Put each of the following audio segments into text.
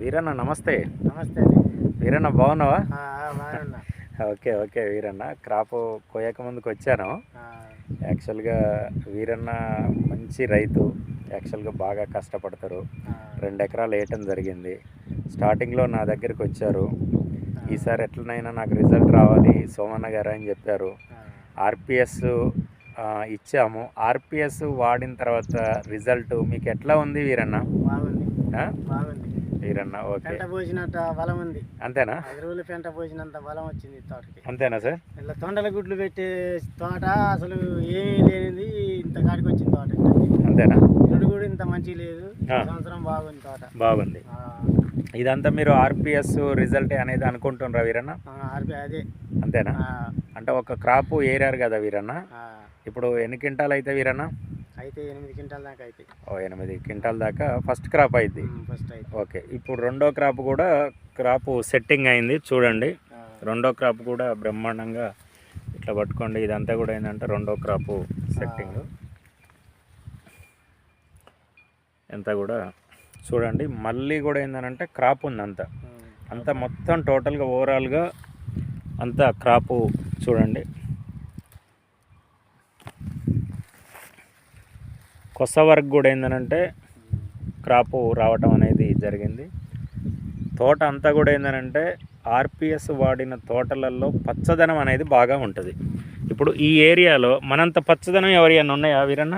వీరన్న నమస్తే. నమస్తే వీరన్న బాగున్నావా? Okay okay Veeranna. క్రాప్ కోయక ముందుకు వచ్చాను. యాక్చువల్గా వీరన్న మంచి రైతు. యాక్చువల్గా బాగా కష్టపడతారు. రెండు ఎకరాలు వేయటం జరిగింది. స్టార్టింగ్లో నా దగ్గరికి వచ్చారు. ఈసారి ఎట్లనైనా నాకు రిజల్ట్ రావాలి సోమన్న గారు అని చెప్పారు. ఆర్పిఎస్ ఇచ్చాము. ఆర్పిఎస్ వాడిన తర్వాత రిజల్ట్ మీకు ఎట్లా ఉంది వీరన్న? బాగుంది? బాగుంది. వీరన్న ఓకే. పెంట పోసినంత బలం ఉంది. అంతేనా? రోజులు పెంట పోసినంత బలం వచ్చింది తోటకి. అంతేనా సార్? ఇలా తొండల గుడ్లు పెట్టే తోట అసలు ఏమీ లేనిది ఇంత కాడికి వచ్చింది తోట అంతేనా? ఇరుడు కూడా ఇంత మంచి లేదు. సంవత్సరం బాగుంది తోట. బాగుంది. ఇదంతా మీరు ఆర్పిఎస్ రిజల్ట్ అనేది అనుకుంటున్నారా వీరన్న? అదే. అంతేనా? అంటే ఒక క్రాప్ ఏరారు కదా వీరన్న? ఇప్పుడు ఎన్ని క్వింటాలు అయితే వీరన్న? అయితే ఎనిమిది క్వింటాల దాకా అయితే ఓ ఎనిమిది క్వింటాల్ దాకా ఫస్ట్ క్రాప్ అయింది ఫస్ట్ అయితే ఓకే ఇప్పుడు రెండో క్రాప్ కూడా క్రాప్ సెట్టింగ్ అయింది చూడండి. రెండో క్రాప్ కూడా బ్రహ్మాండంగా ఇట్లా పట్టుకోండి. ఇదంతా కూడా ఏంటంటే రెండో క్రాప్ సెట్టింగ్. ఎంత కూడా చూడండి. మళ్ళీ కూడా ఏంటంటే క్రాప్ ఉంది అంతా అంతా మొత్తం టోటల్గా ఓవరాల్గా అంతా క్రాపు చూడండి. కొత్త వరకు కూడా ఏంటంటే క్రాపు రావటం అనేది జరిగింది. తోట అంతా కూడా ఏంటంటే ఆర్పిఎస్ వాడిన తోటలలో పచ్చదనం అనేది బాగా ఉంటుంది. ఇప్పుడు ఈ ఏరియాలో మనంత పచ్చదనం ఎవరియన్నా ఉన్నాయా వీరన్న.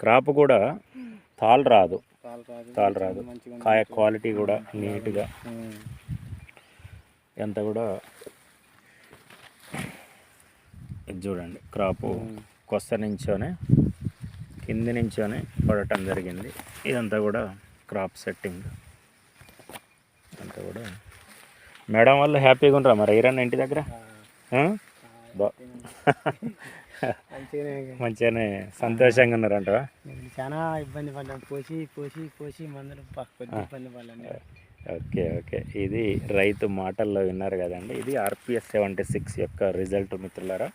క్రాప్ కూడా తాళ్ళు రాదు. తాలు రాదు. కాయ క్వాలిటీ కూడా నీట్గా. ఎంత కూడా ఇది చూడండి. క్రాపు. కొస్త నుంచోనే కింది నుంచోనే పడటం జరిగింది. ఇదంతా కూడా క్రాప్ సెట్టింగ్. అంతా కూడా మేడం వాళ్ళు హ్యాపీగా ఉంటారా మరి ఐరన్ ఇంటి దగ్గర? మంచిగానే సంతోషంగా ఉన్నారంట నేను చాలా ఇబ్బంది పడ్డాం. పోసి పోసి పోసి మందులు ఇబ్బంది పడ్డాను ఓకే ఓకే. ఇది రైతు మాటల్లో విన్నారు కదండి. ఇది ఆర్పిఎస్ సెవెంటీ సిక్స్ యొక్క రిజల్ట్ మిత్రులారా.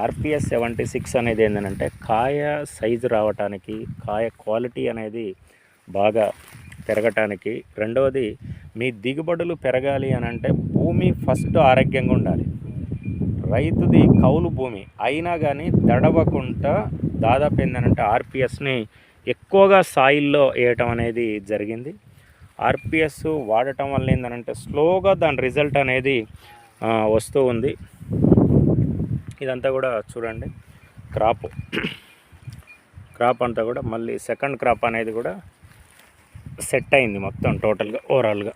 ఆర్పిఎస్ సెవెంటీ సిక్స్ అనేది ఏంటంటే కాయ సైజు రావటానికి కాయ క్వాలిటీ అనేది బాగా పెరగటానికి. రెండవది మీ దిగుబడులు పెరగాలి అని అంటే భూమి ఫస్ట్ ఆరోగ్యంగా ఉండాలి. రైతుది కౌలు భూమి. అయినా కానీ దడవకుండా దాదాపు ఏంటంటే ఆర్పిఎస్ని ఎక్కువగా సాయిల్లో వేయటం అనేది జరిగింది. ఆర్పిఎస్ వాడటం వల్ల ఏంటంటే స్లోగా దాని రిజల్ట్ అనేది వస్తూ ఉంది. ఇదంతా కూడా చూడండి. క్రాప్. క్రాప్ అంతా కూడా మళ్ళీ సెకండ్ క్రాప్ అనేది కూడా సెట్ అయింది మొత్తం టోటల్గా ఓవరాల్గా.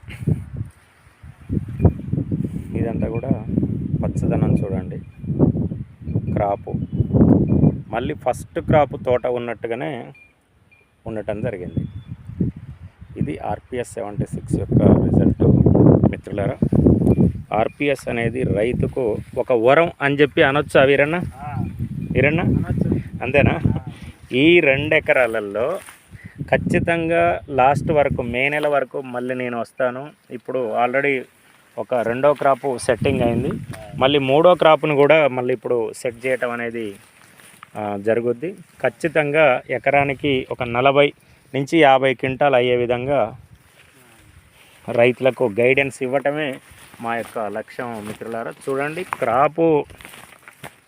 ఇదంతా కూడా పచ్చదనం చూడండి. క్రాపు. మళ్ళీ ఫస్ట్ క్రాప్ తోట ఉన్నట్టుగానే ఉండటం జరిగింది. ఇది ఆర్పిఎస్ సెవెంటీ సిక్స్ యొక్క రిజల్ట్ మిత్రులారా. ఆర్పిఎస్ అనేది రైతుకు ఒక వరం అని చెప్పి అనొచ్చా వీరన్న? వీరన్న? అనొచ్చు. అంతేనా? ఈ రెండు ఎకరాలలో ఖచ్చితంగా లాస్ట్ వరకు మే నెల వరకు మళ్ళీ నేను వస్తాను. ఇప్పుడు ఆల్రెడీ ఒక రెండో క్రాపు సెట్టింగ్ అయింది. మళ్ళీ మూడో క్రాప్ను కూడా మళ్ళీ ఇప్పుడు సెట్ చేయటం అనేది జరుగుద్ది. ఖచ్చితంగా ఎకరానికి ఒక నలభై నుంచి యాభై క్వింటాల్ అయ్యే విధంగా రైతులకు గైడెన్స్ ఇవ్వటమే మా యొక్క లక్ష్యం మిత్రులారా. చూడండి క్రాపు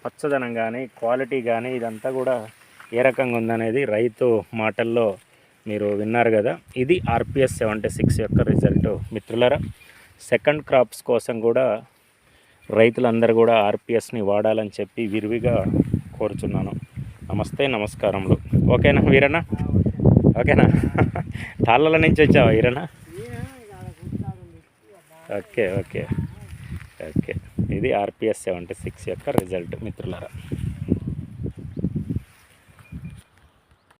పచ్చదనం కానీ క్వాలిటీ కానీ ఇదంతా కూడా ఏ రకంగా ఉందనేది రైతు మాటల్లో మీరు విన్నారు కదా. ఇది ఆర్పిఎస్ సెవెంటీ సిక్స్ యొక్క రిజల్ట్ మిత్రులారా. సెకండ్ క్రాప్స్ కోసం కూడా రైతులందరూ కూడా ఆర్పిఎస్ని వాడాలని చెప్పి విరివిగా కోరుచున్నాను. నమస్తే నమస్కారములు. ఓకేనా వీరన్న? ఓకేనా? తాళ్ళల నుంచి వచ్చావా వీరనా ఓకే ఓకే. ఓకే. ఇది ఆర్పిఎస్ సెవెంటీ సిక్స్ యొక్క రిజల్ట్ మిత్రులరా.